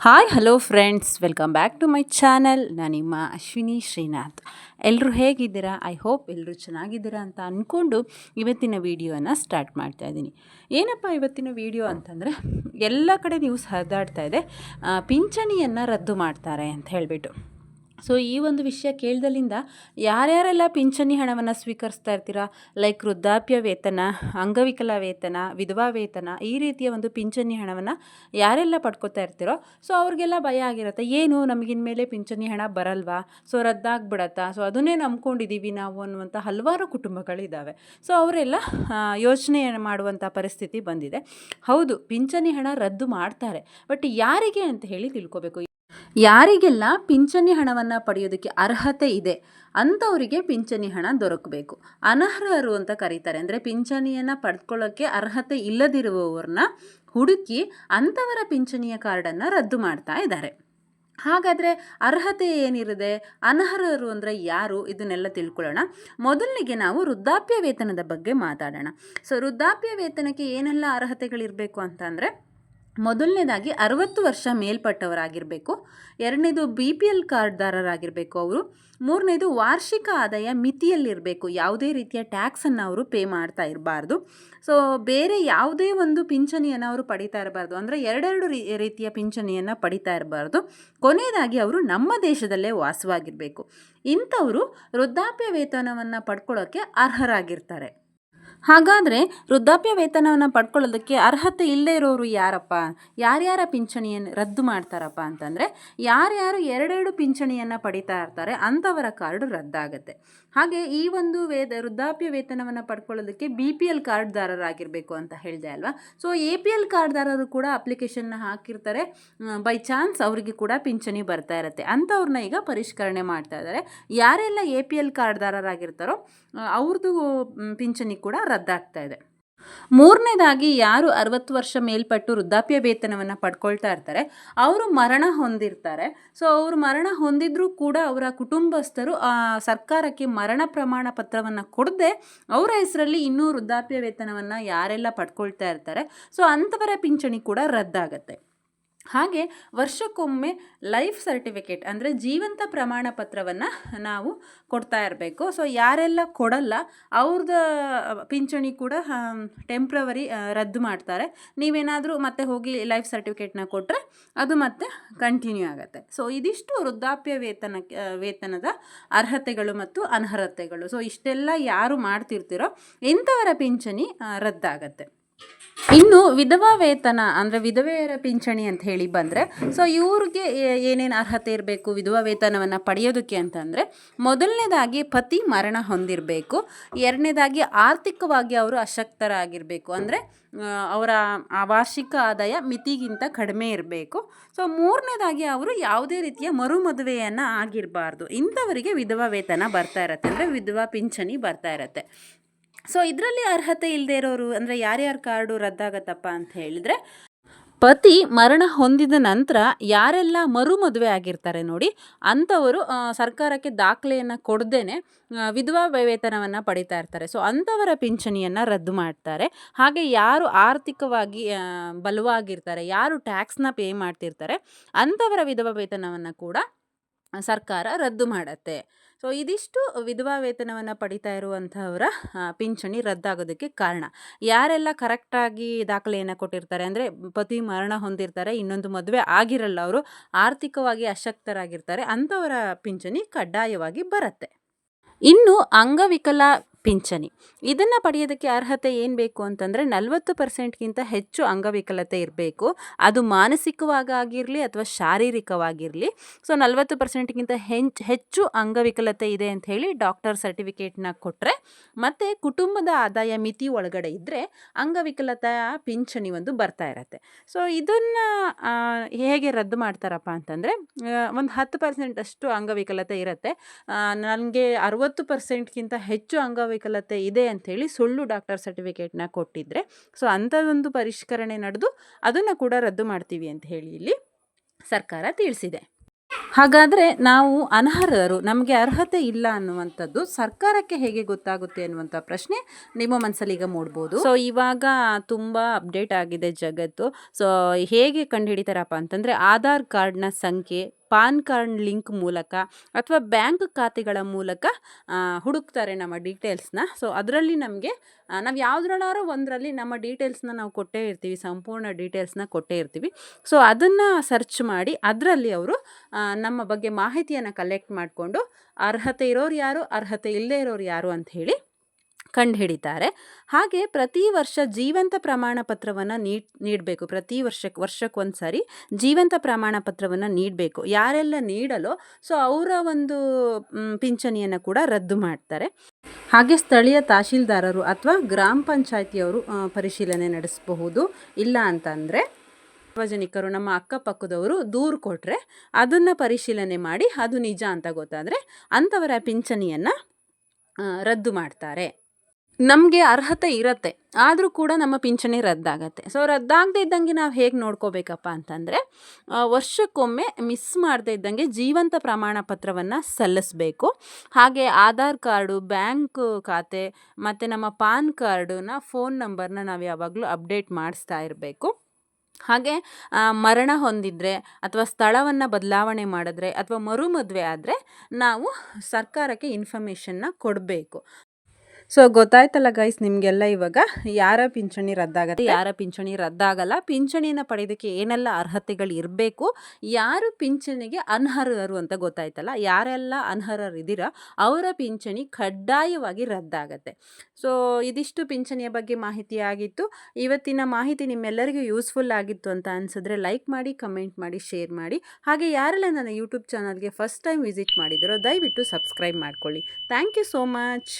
Hi hello friends welcome back to my channel ನಾನು ನಿಮ್ಮ ಅಶ್ವಿನಿ ಶ್ರೀನಾಥ್. ಎಲ್ಲರೂ ಹೇಗಿದ್ದೀರಾ? ಐ ಹೋಪ್ ಎಲ್ಲರೂ ಚೆನ್ನಾಗಿದ್ದೀರಾ ಅಂತ ಅಂದ್ಕೊಂಡು ಇವತ್ತಿನ ವಿಡಿಯೋನ ಸ್ಟಾರ್ಟ್ ಮಾಡ್ತಾ ಇದ್ದೀನಿ. ಏನಪ್ಪ ಇವತ್ತಿನ ವಿಡಿಯೋ ಅಂತಂದರೆ, ಎಲ್ಲ ಕಡೆ ನ್ಯೂಸ್ ಹರಿದಾಡ್ತಾ ಇದೆ. ಪಿಂಚಣಿಯನ್ನು ರದ್ದು ಮಾಡ್ತಾರೆ ಅಂತ ಹೇಳಿಬಿಟ್ಟು. ಸೊ ಈ ಒಂದು ವಿಷಯ ಕೇಳ್ದಲ್ಲಿಂದ ಯಾರ್ಯಾರೆಲ್ಲ ಪಿಂಚಣಿ ಹಣವನ್ನು ಸ್ವೀಕರಿಸ್ತಾ ಇರ್ತೀರಾ? ಲೈಕ್ ವೃದ್ಧಾಪ್ಯ ವೇತನ, ಅಂಗವಿಕಲ ವೇತನ, ವಿಧವಾ ವೇತನ ಈ ರೀತಿಯ ಒಂದು ಪಿಂಚಣಿ ಹಣವನ್ನು ಯಾರೆಲ್ಲ ಪಡ್ಕೊತಾ ಇರ್ತೀರೋ ಸೊ ಅವ್ರಿಗೆಲ್ಲ ಭಯ ಆಗಿರುತ್ತೆ. ಏನು ನಮಗಿನ್ಮೇಲೆ ಪಿಂಚಣಿ ಹಣ ಬರಲ್ವಾ? ಸೊ ರದ್ದಾಗ್ಬಿಡತ್ತಾ? ಸೊ ಅದನ್ನೇ ನಂಬ್ಕೊಂಡಿದ್ದೀವಿ ನಾವು ಅನ್ನುವಂಥ ಹಲವಾರು ಕುಟುಂಬಗಳಿದ್ದಾವೆ ಸೊ ಅವರೆಲ್ಲ ಯೋಚನೆ ಮಾಡುವಂಥ ಪರಿಸ್ಥಿತಿ ಬಂದಿದೆ. ಹೌದು, ಪಿಂಚಣಿ ಹಣ ರದ್ದು ಮಾಡ್ತಾರೆ. ಬಟ್ ಯಾರಿಗೆ ಅಂತ ಹೇಳಿ ತಿಳ್ಕೊಬೇಕು. ಯಾರಿಗೆಲ್ಲ ಪಿಂಚಣಿ ಹಣವನ್ನು ಪಡೆಯೋದಕ್ಕೆ ಅರ್ಹತೆ ಇದೆ, ಅಂಥವರಿಗೆ ಪಿಂಚಣಿ ಹಣ ದೊರಕಬೇಕು. ಅನರ್ಹರು ಅಂತ ಕರೀತಾರೆ. ಅಂದರೆ ಪಿಂಚಣಿಯನ್ನು ಪಡ್ಕೊಳ್ಳೋಕ್ಕೆ ಅರ್ಹತೆ ಇಲ್ಲದಿರುವವ್ರನ್ನ ಹುಡುಕಿ ಅಂಥವರ ಪಿಂಚಣಿಯ ಕಾರ್ಡನ್ನು ರದ್ದು ಮಾಡ್ತಾ ಇದ್ದಾರೆ. ಹಾಗಾದರೆ ಅರ್ಹತೆ ಏನಿರುತ್ತೆ? ಅನರ್ಹರು ಅಂದರೆ ಯಾರು? ಇದನ್ನೆಲ್ಲ ತಿಳ್ಕೊಳ್ಳೋಣ. ಮೊದಲಿಗೆ ನಾವು ವೃದ್ಧಾಪ್ಯ ವೇತನದ ಬಗ್ಗೆ ಮಾತಾಡೋಣ. ಸೊ ವೃದ್ಧಾಪ್ಯ ವೇತನಕ್ಕೆ ಏನೆಲ್ಲ ಅರ್ಹತೆಗಳಿರಬೇಕು ಅಂತಂದರೆ ಮೊದಲನೇದಾಗಿ ಅರವತ್ತು ವರ್ಷ ಮೇಲ್ಪಟ್ಟವರಾಗಿರಬೇಕು. ಎರಡನೇದು ಬಿ ಪಿ ಎಲ್ ಕಾರ್ಡ್ದಾರರಾಗಿರಬೇಕು ಅವರು. ಮೂರನೇದು ವಾರ್ಷಿಕ ಆದಾಯ ಮಿತಿಯಲ್ಲಿರಬೇಕು. ಯಾವುದೇ ರೀತಿಯ ಟ್ಯಾಕ್ಸನ್ನು ಅವರು ಪೇ ಮಾಡ್ತಾ ಇರಬಾರ್ದು. ಸೊ, ಬೇರೆ ಯಾವುದೇ ಒಂದು ಪಿಂಚಣಿಯನ್ನು ಅವರು ಪಡಿತಾ ಇರಬಾರ್ದು. ಅಂದರೆ ಎರಡೆರಡು ರೀತಿಯ ಪಿಂಚಣಿಯನ್ನು ಪಡಿತಾ ಇರಬಾರ್ದು. ಕೊನೆಯದಾಗಿ ಅವರು ನಮ್ಮ ದೇಶದಲ್ಲೇ ವಾಸವಾಗಿರಬೇಕು. ಇಂಥವರು ವೃದ್ಧಾಪ್ಯ ವೇತನವನ್ನು ಪಡ್ಕೊಳ್ಳೋಕ್ಕೆ ಅರ್ಹರಾಗಿರ್ತಾರೆ. ಹಾಗಾದರೆ ವೃದ್ಧಾಪ್ಯ ವೇತನವನ್ನು ಪಡ್ಕೊಳ್ಳೋದಕ್ಕೆ ಅರ್ಹತೆ ಇಲ್ಲದೇ ಇರೋರು ಯಾರಪ್ಪ? ಯಾರ್ಯಾರ ಪಿಂಚಣಿಯನ್ನು ರದ್ದು ಮಾಡ್ತಾರಪ್ಪ ಅಂತಂದರೆ, ಯಾರ್ಯಾರು ಎರಡೆರಡು ಪಿಂಚಣಿಯನ್ನು ಪಡಿತಾ ಇರ್ತಾರೆ, ಅಂಥವರ ಕಾರ್ಡು ರದ್ದಾಗುತ್ತೆ. ಹಾಗೆ ಈ ಒಂದು ವೇದ ವೃದ್ಧಾಪ್ಯ ವೇತನವನ್ನು ಪಡ್ಕೊಳ್ಳೋದಕ್ಕೆ ಬಿ ಪಿ ಎಲ್ ಕಾರ್ಡ್ದಾರರಾಗಿರಬೇಕು ಅಂತ ಹೇಳಿದೆ ಅಲ್ವಾ? ಸೊ ಎ ಪಿ ಎಲ್ ಕಾರ್ಡ್ದಾರರು ಕೂಡ ಅಪ್ಲಿಕೇಶನ್ನ ಹಾಕಿರ್ತಾರೆ. ಬೈ ಚಾನ್ಸ್ ಅವರಿಗೆ ಕೂಡ ಪಿಂಚಣಿ ಬರ್ತಾ ಇರುತ್ತೆ. ಅಂಥವ್ರನ್ನ ಈಗ ಪರಿಷ್ಕರಣೆ ಮಾಡ್ತಾ ಇದ್ದಾರೆ ಯಾರೆಲ್ಲ ಎ ಪಿ ಎಲ್ ಕಾರ್ಡ್ದಾರರಾಗಿರ್ತಾರೋ ಅವ್ರದ್ದು ಪಿಂಚಣಿ ಕೂಡ ರದ್ದಾಗ್ತಾ ಇದೆ. ಮೂರನೇದಾಗಿ ಯಾರು ಅರವತ್ತು ವರ್ಷ ಮೇಲ್ಪಟ್ಟು ವೃದ್ಧಾಪ್ಯ ವೇತನವನ್ನು ಪಡ್ಕೊಳ್ತಾ ಇರ್ತಾರೆ, ಅವರು ಮರಣ ಹೊಂದಿರ್ತಾರೆ. ಸೊ ಅವರು ಮರಣ ಹೊಂದಿದ್ರೂ ಕೂಡ ಅವರ ಕುಟುಂಬಸ್ಥರು ಸರ್ಕಾರಕ್ಕೆ ಮರಣ ಪ್ರಮಾಣ ಪತ್ರವನ್ನು ಕೊಡದೆ ಅವರ ಹೆಸರಲ್ಲಿ ಇನ್ನೂ ವೃದ್ಧಾಪ್ಯ ವೇತನವನ್ನು ಯಾರೆಲ್ಲ ಪಡ್ಕೊಳ್ತಾ ಇರ್ತಾರೆ. ಸೊ ಅಂಥವರ ಪಿಂಚಣಿ ಕೂಡ ರದ್ದಾಗತ್ತೆ. ಹಾಗೆ ವರ್ಷಕ್ಕೊಮ್ಮೆ ಲೈಫ್ ಸರ್ಟಿಫಿಕೇಟ್ ಅಂದರೆ ಜೀವಂತ ಪ್ರಮಾಣ ಪತ್ರವನ್ನು ನಾವು ಕೊಡ್ತಾ ಇರಬೇಕು. ಸೊ ಯಾರೆಲ್ಲ ಕೊಡಲ್ಲ ಅವ್ರದ್ದು ಪಿಂಚಣಿ ಕೂಡ ಟೆಂಪ್ರವರಿ ರದ್ದು ಮಾಡ್ತಾರೆ. ನೀವೇನಾದರೂ ಮತ್ತೆ ಹೋಗಿ ಲೈಫ್ ಸರ್ಟಿಫಿಕೇಟ್ನ ಕೊಟ್ಟರೆ ಅದು ಮತ್ತೆ ಕಂಟಿನ್ಯೂ ಆಗುತ್ತೆ. ಸೊ ಇದಿಷ್ಟು ವೃದ್ಧಾಪ್ಯ ವೇತನಕ್ಕೆ ವೇತನದ ಅರ್ಹತೆಗಳು ಮತ್ತು ಅನರ್ಹತೆಗಳು. ಸೊ ಇಷ್ಟೆಲ್ಲ ಯಾರು ಮಾಡ್ತಿರ್ತೀರೋ ಇಂಥವರ ಪಿಂಚಣಿ ರದ್ದಾಗತ್ತೆ. ಇನ್ನು ವಿಧವಾ ವೇತನ ಅಂದರೆ ವಿಧವೆಯರ ಪಿಂಚಣಿ ಅಂತ ಹೇಳಿ ಬಂದರೆ ಸೊ ಇವ್ರಿಗೆ ಏನೇನು ಅರ್ಹತೆ ಇರಬೇಕು ವಿಧವಾ ವೇತನವನ್ನು ಪಡೆಯೋದಕ್ಕೆ ಅಂತಂದರೆ, ಮೊದಲನೇದಾಗಿ ಪತಿ ಮರಣ ಹೊಂದಿರಬೇಕು, ಎರಡನೇದಾಗಿ ಆರ್ಥಿಕವಾಗಿ ಅವರು ಅಶಕ್ತರಾಗಿರಬೇಕು, ಅಂದರೆ ಅವರ ವಾರ್ಷಿಕ ಆದಾಯ ಮಿತಿಗಿಂತ ಕಡಿಮೆ ಇರಬೇಕು ಸೊ ಮೂರನೇದಾಗಿ ಅವರು ಯಾವುದೇ ರೀತಿಯ ಮರುಮದುವೆಯನ್ನು ಆಗಿರಬಾರ್ದು. ಇಂಥವರಿಗೆ ವಿಧವಾ ವೇತನ ಬರ್ತಾ ಇರತ್ತೆ, ಅಂದರೆ ವಿಧವಾ ಪಿಂಚಣಿ ಬರ್ತಾ ಇರತ್ತೆ. ಸೊ ಇದರಲ್ಲಿ ಅರ್ಹತೆ ಇಲ್ಲದೆ ಇರೋರು ಅಂದರೆ ಯಾರ್ಯಾರ ಕಾರ್ಡು ರದ್ದಾಗತ್ತಪ್ಪ ಅಂತ ಹೇಳಿದರೆ, ಪತಿ ಮರಣ ಹೊಂದಿದ ನಂತರ ಯಾರೆಲ್ಲ ಮರು ಮದುವೆ ಆಗಿರ್ತಾರೆ ನೋಡಿ, ಅಂಥವರು ಸರ್ಕಾರಕ್ಕೆ ದಾಖಲೆಯನ್ನು ಕೊಡದೇನೆ ವಿಧವಾ ವೇತನವನ್ನು ಪಡಿತಾ ಇರ್ತಾರೆ. ಸೊ ಅಂಥವರ ಪಿಂಚಣಿಯನ್ನು ರದ್ದು ಮಾಡ್ತಾರೆ. ಹಾಗೆ ಯಾರು ಆರ್ಥಿಕವಾಗಿ ಬಲವಾಗಿರ್ತಾರೆ, ಯಾರು ಟ್ಯಾಕ್ಸ್ನ ಪೇ ಮಾಡ್ತಿರ್ತಾರೆ, ಅಂಥವರ ವಿಧವಾ ವೇತನವನ್ನು ಕೂಡ ಸರ್ಕಾರ ರದ್ದು ಮಾಡತ್ತೆ. ಸೊ ಇದಿಷ್ಟು ವಿಧವಾ ವೇತನವನ್ನು ಪಡಿತಾ ಇರುವಂಥವರ ಪಿಂಚಣಿ ರದ್ದಾಗೋದಕ್ಕೆ ಕಾರಣ. ಯಾರೆಲ್ಲ ಕರೆಕ್ಟಾಗಿ ದಾಖಲೆಯನ್ನು ಕೊಟ್ಟಿರ್ತಾರೆ ಅಂದರೆ, ಪತಿ ಮರಣ ಹೊಂದಿರ್ತಾರೆ, ಇನ್ನೊಂದು ಮದುವೆ ಆಗಿರಲ್ಲ ಅವರು, ಆರ್ಥಿಕವಾಗಿ ಅಶಕ್ತರಾಗಿರ್ತಾರೆ, ಅಂಥವರ ಪಿಂಚಣಿ ಕಡ್ಡಾಯವಾಗಿ ಬರುತ್ತೆ. ಇನ್ನು ಅಂಗವಿಕಲ ಪಿಂಚಣಿ. ಇದನ್ನು ಪಡೆಯೋದಕ್ಕೆ ಅರ್ಹತೆ ಏನು ಬೇಕು ಅಂತಂದರೆ ನಲವತ್ತು ಪರ್ಸೆಂಟ್ಗಿಂತ ಹೆಚ್ಚು ಅಂಗವಿಕಲತೆ ಇರಬೇಕು. ಅದು ಮಾನಸಿಕವಾಗಿರಲಿ ಅಥವಾ ಶಾರೀರಿಕವಾಗಿರಲಿ. ಸೊ ನಲವತ್ತು ಪರ್ಸೆಂಟ್ಗಿಂತ ಹೆಂಚ್ ಹೆಚ್ಚು ಅಂಗವಿಕಲತೆ ಇದೆ ಅಂತ ಹೇಳಿ ಡಾಕ್ಟರ್ ಸರ್ಟಿಫಿಕೇಟ್ನ ಕೊಟ್ಟರೆ ಮತ್ತು ಕುಟುಂಬದ ಆದಾಯ ಮಿತಿ ಒಳಗಡೆ ಇದ್ದರೆ ಅಂಗವಿಕಲತೆಯ ಪಿಂಚಣಿ ಒಂದು ಬರ್ತಾ ಇರತ್ತೆ. ಸೊ ಇದನ್ನು ಹೇಗೆ ರದ್ದು ಮಾಡ್ತಾರಪ್ಪ ಅಂತಂದರೆ ಒಂದು ಹತ್ತು ಪರ್ಸೆಂಟ್ ಅಷ್ಟು ಅಂಗವಿಕಲತೆ ಇರುತ್ತೆ. ನನಗೆ ಅರುವತ್ತು ಪರ್ಸೆಂಟ್ಗಿಂತ ಹೆಚ್ಚು ಅಂಗವಿಕಲತೆ ಇದೆ ಅಂಥೇಳಿ ಸುಳ್ಳು ಡಾಕ್ಟರ್ ಸರ್ಟಿಫಿಕೇಟ್ನ ಕೊಟ್ಟಿದ್ದರೆ ಸೊ ಅಂಥದ್ದೊಂದು ಪರಿಷ್ಕರಣೆ ನಡೆದು ಅದನ್ನು ಕೂಡ ರದ್ದು ಮಾಡ್ತೀವಿ ಅಂತ ಹೇಳಿ ಇಲ್ಲಿ ಸರ್ಕಾರ ತಿಳಿಸಿದೆ. ಹಾಗಾದರೆ ನಾವು ಅನರ್ಹರು, ನಮಗೆ ಅರ್ಹತೆ ಇಲ್ಲ ಅನ್ನುವಂಥದ್ದು ಸರ್ಕಾರಕ್ಕೆ ಹೇಗೆ ಗೊತ್ತಾಗುತ್ತೆ ಅನ್ನುವಂಥ ಪ್ರಶ್ನೆ ನಿಮ್ಮ ಮನಸ್ಸಲ್ಲಿ ಈಗ ಮೂಡ್ಬೋದು. ಸೊ ಇವಾಗ ತುಂಬ ಅಪ್ಡೇಟ್ ಆಗಿದೆ ಜಗತ್ತು. ಸೊ ಹೇಗೆ ಕಂಡುಹಿಡಿತಾರಪ್ಪ ಅಂತಂದರೆ, ಆಧಾರ್ ಕಾರ್ಡ್ನ ಸಂಖ್ಯೆ ಪಾನ್ ಕಾರ್ಡ್ ಲಿಂಕ್ ಮೂಲಕ ಅಥವಾ ಬ್ಯಾಂಕ್ ಖಾತೆಗಳ ಮೂಲಕ ಹುಡುಕ್ತಾರೆ ನಮ್ಮ ಡೀಟೇಲ್ಸ್ನ. ಸೊ, ಅದರಲ್ಲಿ ನಮಗೆ ನಾವು ಯಾವುದ್ರಲ್ಲಾರೋ ಒಂದರಲ್ಲಿ ನಮ್ಮ ಡೀಟೇಲ್ಸ್ನ ನಾವು ಕೊಟ್ಟೇ ಇರ್ತೀವಿ, ಸಂಪೂರ್ಣ ಡೀಟೇಲ್ಸ್ನ ಕೊಟ್ಟೇ ಇರ್ತೀವಿ. ಸೊ, ಅದನ್ನು ಸರ್ಚ್ ಮಾಡಿ ಅದರಲ್ಲಿ ಅವರು ನಮ್ಮ ಬಗ್ಗೆ ಮಾಹಿತಿಯನ್ನು ಕಲೆಕ್ಟ್ ಮಾಡಿಕೊಂಡು ಅರ್ಹತೆ ಇರೋರು ಯಾರು, ಅರ್ಹತೆ ಇಲ್ಲದೇ ಇರೋರು ಯಾರು ಅಂತ ಹೇಳಿ ಕಂಡುಹಿಡಿತಾರೆ. ಹಾಗೆ ಪ್ರತಿ ವರ್ಷ ಜೀವಂತ ಪ್ರಮಾಣ ಪತ್ರವನ್ನು ನೀಡ್, ನೀಡಬೇಕು. ಪ್ರತಿ ವರ್ಷಕ್ಕೆ ವರ್ಷಕ್ಕೊಂದು ಸಾರಿ ಜೀವಂತ ಪ್ರಮಾಣ ಪತ್ರವನ್ನು ನೀಡಬೇಕು. ಯಾರೆಲ್ಲ ನೀಡಲೋ, ಸೊ ಅವರ ಒಂದು ಪಿಂಚಣಿಯನ್ನು ಕೂಡ ರದ್ದು ಮಾಡ್ತಾರೆ. ಹಾಗೆ ಸ್ಥಳೀಯ ತಹಶೀಲ್ದಾರರು ಅಥವಾ ಗ್ರಾಮ ಪಂಚಾಯತಿಯವರು ಪರಿಶೀಲನೆ ನಡೆಸಬಹುದು. ಇಲ್ಲ ಅಂತಂದರೆ ಸಾರ್ವಜನಿಕರು, ನಮ್ಮ ಅಕ್ಕಪಕ್ಕದವರು ದೂರು ಕೊಟ್ಟರೆ ಅದನ್ನು ಪರಿಶೀಲನೆ ಮಾಡಿ ಅದು ನಿಜ ಅಂತ ಗೊತ್ತಾದರೆ ಅಂಥವರ ಪಿಂಚಣಿಯನ್ನು ರದ್ದು ಮಾಡ್ತಾರೆ. ನಮಗೆ ಅರ್ಹತೆ ಇರತ್ತೆ, ಆದರೂ ಕೂಡ ನಮ್ಮ ಪಿಂಚಣಿ ರದ್ದಾಗತ್ತೆ. ಸೊ ರದ್ದಾಗದೇ ಇದ್ದಂಗೆ ನಾವು ಹೇಗೆ ನೋಡ್ಕೋಬೇಕಪ್ಪ ಅಂತಂದರೆ ವರ್ಷಕ್ಕೊಮ್ಮೆ ಮಿಸ್ ಮಾಡದೇ ಇದ್ದಂಗೆ ಜೀವಂತ ಪ್ರಮಾಣ ಪತ್ರವನ್ನು ಸಲ್ಲಿಸಬೇಕು. ಹಾಗೆ ಆಧಾರ್ ಕಾರ್ಡು, ಬ್ಯಾಂಕ್ ಖಾತೆ, ಮತ್ತು ನಮ್ಮ ಪಾನ್ ಕಾರ್ಡನ್ನ ಫೋನ್ ನಂಬರ್ನ ನಾವು ಯಾವಾಗಲೂ ಅಪ್ಡೇಟ್ ಮಾಡಿಸ್ತಾ ಇರಬೇಕು. ಹಾಗೆ ಮರಣ ಹೊಂದಿದರೆ ಅಥವಾ ಸ್ಥಳವನ್ನು ಬದಲಾವಣೆ ಮಾಡಿದ್ರೆ ಅಥವಾ ಮರುಮದುವೆ ಆದರೆ ನಾವು ಸರ್ಕಾರಕ್ಕೆ ಇನ್ಫಾರ್ಮೇಷನ್ನ ಕೊಡಬೇಕು. ಸೊ ಗೊತ್ತಾಯ್ತಲ್ಲ ಗೈಸ್ ನಿಮಗೆಲ್ಲ ಇವಾಗ ಯಾರ ಪಿಂಚಣಿ ರದ್ದಾಗತ್ತೆ? ಯಾರ ಪಿಂಚಣಿ ರದ್ದಾಗಲ್ಲ? ಪಿಂಚಣಿನ ಪಡೆಯೋದಕ್ಕೆ ಏನೆಲ್ಲ ಅರ್ಹತೆಗಳು ಇರಬೇಕು? ಯಾರು ಪಿಂಚಣಿಗೆ ಅನರ್ಹರು ಅಂತ ಗೊತ್ತಾಯ್ತಲ್ಲ? ಯಾರೆಲ್ಲ ಅನರ್ಹರಿದ್ದೀರಾ, ಅವರ ಪಿಂಚಣಿ ಕಡ್ಡಾಯವಾಗಿ ರದ್ದಾಗತ್ತೆ. ಸೊ ಇದಿಷ್ಟು ಪಿಂಚಣಿಯ ಬಗ್ಗೆ ಮಾಹಿತಿ ಆಗಿತ್ತು. ಇವತ್ತಿನ ಮಾಹಿತಿ ನಿಮ್ಮೆಲ್ಲರಿಗೂ ಯೂಸ್ಫುಲ್ ಆಗಿತ್ತು ಅಂತ ಅನಿಸಿದ್ರೆ ಲೈಕ್ ಮಾಡಿ ಕಮೆಂಟ್ ಮಾಡಿ ಶೇರ್ ಮಾಡಿ. ಹಾಗೆ ಯಾರೆಲ್ಲ ನನ್ನ ಯೂಟ್ಯೂಬ್ ಚಾನಲ್ಗೆ ಫಸ್ಟ್ ಟೈಮ್ ವಿಸಿಟ್ ಮಾಡಿದರೋ, ದಯವಿಟ್ಟು ಸಬ್ಸ್ಕ್ರೈಬ್ ಮಾಡ್ಕೊಳ್ಳಿ. Thank you so much